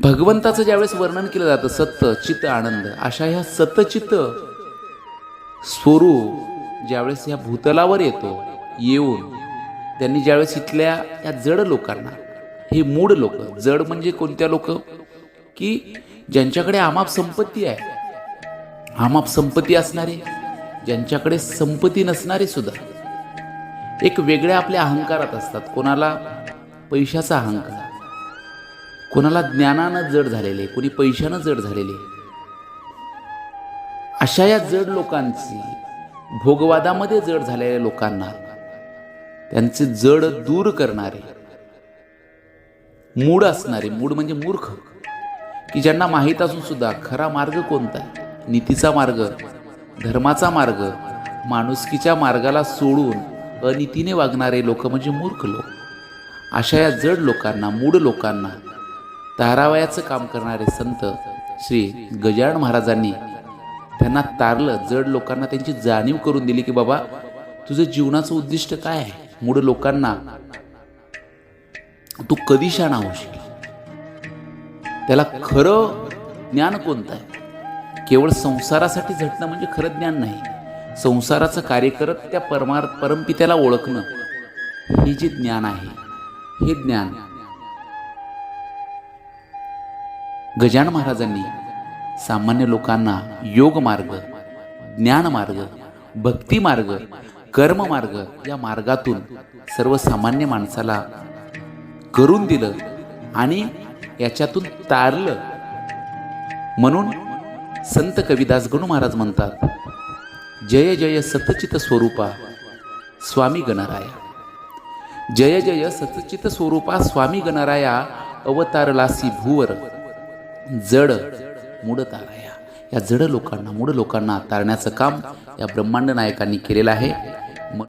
भगवंताचं ज्यावेळेस वर्णन केलं जातं सत्त चित्त आनंद अशा ह्या सतचित्त स्वरूप ज्यावेळेस ह्या भूतलावर येतो येऊन त्यांनी ज्यावेळेस इथल्या या जड लोकांना हे मूड लोक जड म्हणजे कोणत्या लोक? की ज्यांच्याकडे आमाप संपत्ती आहे आमाप संपत्ती असणारे ज्यांच्याकडे संपत्ती नसणारे सुद्धा एक वेगळ्या आपल्या अहंकारात असतात. कोणाला? पैशाचा अहंकार. कोणाला ज्ञानानं जड झालेले कोणी पैशानं जड झालेले. अशा या जड लोकांची भोगवादामध्ये जड झालेल्या लोकांना त्यांचे जड दूर करणारे मूड असणारे मूड म्हणजे मूर्ख की ज्यांना माहीत असून सुद्धा खरा मार्ग कोणता आहे? नीतीचा मार्ग धर्माचा मार्ग माणुसकीच्या मार्गाला सोडून अनितीने वागणारे लोक म्हणजे मूर्ख लोक. अशा या जड लोकांना मूड लोकांना तारावयाचं काम करणारे संत श्री गजानन महाराजांनी त्यांना तारलं जड लोकांना त्यांची जाणीव करून दिली की बाबा तुझं जीवनाचं उद्दिष्ट काय आहे? मूळ लोकांना तू कधी शाणा होशील त्याला खरं ज्ञान कोणतं आहे? केवळ संसारासाठी झटणं म्हणजे खरं ज्ञान नाही. संसाराचं कार्य करत त्या परमार परमपित्याला ओळखणं हे जे ज्ञान आहे हे ज्ञान गजान महाराजांनी सामान्य लोकांना योग मार्ग ज्ञान मार्ग भक्ती मार्ग कर्म मार्ग या मार्गातून सर्वसामान्य माणसाला करून दिलं आणि याच्यातून तारलं. म्हणून संत कविदास गणू महाराज म्हणतात जय जय सतचित स्वरूपा स्वामी गणराया. जय जय सतचित स्वरूपा स्वामी गणराया अवतारलासी भूवर जड मूड ताराया या जड लोकांना मूड लोकांना तारण्याचं काम या ब्रह्मांड नायकांनी केलेलं आहे.